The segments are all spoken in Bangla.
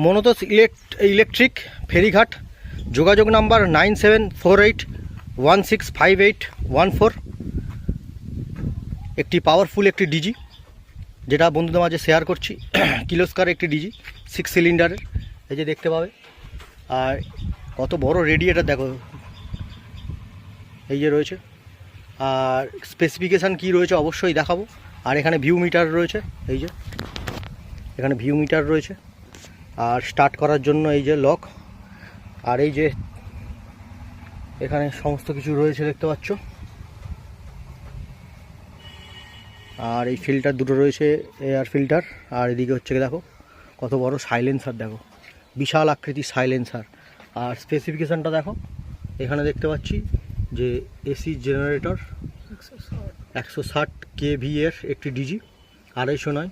মনোতোষ ইলেকট্রিক ফেরিঘাট, যোগাযোগ number nine seven four eight one six five eight one four. একটি পাওয়ারফুল একটি ডিজি, যেটা বন্ধুদের মাঝে শেয়ার করছি। কিলোস্কার একটি ডিজি সিক্স সিলিন্ডারের এই যে দেখতে পাবে। আর কত বড় রেডিয়েটার দেখো। এই যে রয়েছে। আর স্পেসিফিকেশান কি রয়েছে অবশ্যই দেখাবো। আর এখানে ভিউ মিটার রয়েছে, এই যে। এখানে ভিউ মিটার রয়েছে। আর স্টার্ট করার জন্য এই যে লক আর এই যে এখানে সমস্ত কিছু রয়েছে দেখতে পাচ্ছ। আর এই ফিল্টার দুটো রয়েছে এয়ার ফিল্টার আর এদিকে হচ্ছে দেখো, কত বড় সাইলেন্সার দেখো। বিশাল আকৃতির সাইলেন্সার আর স্পেসিফিকেশানটা দেখো, এখানে দেখতে পাচ্ছি যে এসি জেনারেটর একশো ষাট কেভি এর একটি ডিজি আড়াইশো নয়,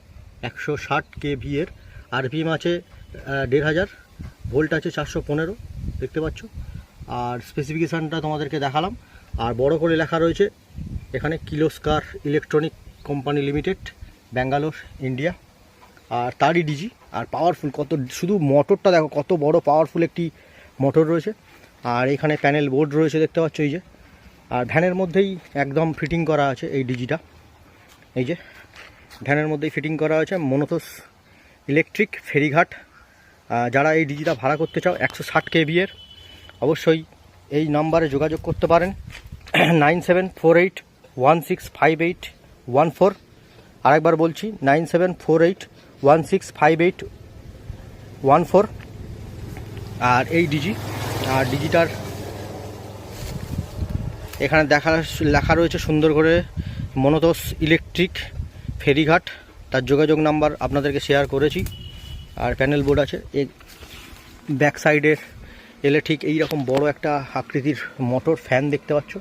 একশো ষাট কেভি এর। আরপিএম আছে দেড় হাজার। ভোল্ট আছে চারশো পনেরো, দেখতে পাচ্ছ। আর স্পেসিফিকেশানটা তোমাদেরকে দেখালাম। আর বড় করে লেখা রয়েছে, এখানে Kirloskar electronic company limited Bangalore India আর তারই ডিজি আর পাওয়ারফুল কত, শুধু মোটরটা দেখো, কত বড় পাওয়ারফুল একটি মোটর রয়েছে। আর এখানে প্যানেল বোর্ড রয়েছে, দেখতে পাচ্ছ এই যে। আর ভ্যানের মধ্যেই একদম ফিটিং করা আছে এই ডিজিটা এই যে, ভ্যানের মধ্যেই ফিটিং করা আছে মনোতোস ইলেকট্রিক ফেরিঘাট যারা এই ডিজিটা ভাড়া করতে চাও, একশো ষাট কেভিএর অবশ্যই এই নাম্বারে যোগাযোগ করতে পারেন। Nine seven four eight one six five eight one four. আরেকবার বলছি, nine seven four eight one six five eight one four. আর এই ডিজি, আর ডিজিটার এখানে দেখা, লেখা রয়েছে সুন্দর করে মনোতোষ ইলেকট্রিক ফেরিঘাট। তার যোগাযোগ নাম্বার আপনাদেরকে শেয়ার করেছি। আর প্যানেল বোর্ড আছে। এই ব্যাক সাইডের এলে ঠিক এই রকম বড় একটা আকৃতির মোটর, ফ্যান দেখতে পাচ্ছ।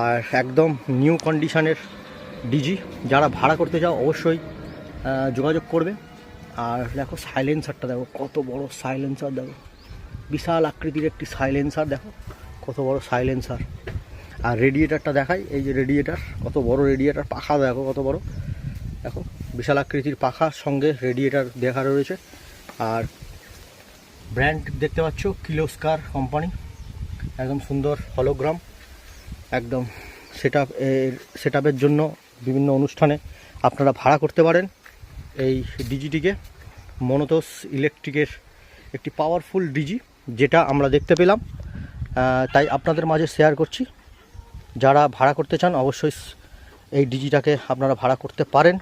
আর একদম নিউ কন্ডিশনের ডিজি। যারা ভাড়া করতে চাও অবশ্যই যোগাযোগ করবে। আর দেখো সাইলেন্সারটা দেখো, কত বড় সাইলেন্সার দেখো। বিশাল আকৃতির একটি সাইলেন্সার দেখো, কত বড় সাইলেন্সার। আর রেডিয়েটারটা দেখাই, এই যে রেডিয়েটার কত বড় রেডিয়েটার পাখা দেখো কত বড়। দেখো, বিশাল আকৃতির পাখা, সঙ্গে রেডিয়েটার দেখা রয়েছে। আর ব্র্যান্ড দেখতে পাচ্ছ কিলোস্কার কোম্পানি একদম সুন্দর হলোগ্রাম একদম সেট আপ সেট আপের জন্য বিভিন্ন অনুষ্ঠানে আপনারা ভাড়া করতে পারেন এই ডিজিটিকে। মনোতোষ ইলেকট্রিকের একটি পাওয়ারফুল ডিজি যেটা আমরা দেখতে পেলাম। তাই আপনাদের মাঝে শেয়ার করছি। যারা ভাড়া করতে চান, অবশ্যই এই ডিজিটাকে আপনারা ভাড়া করতে পারেন।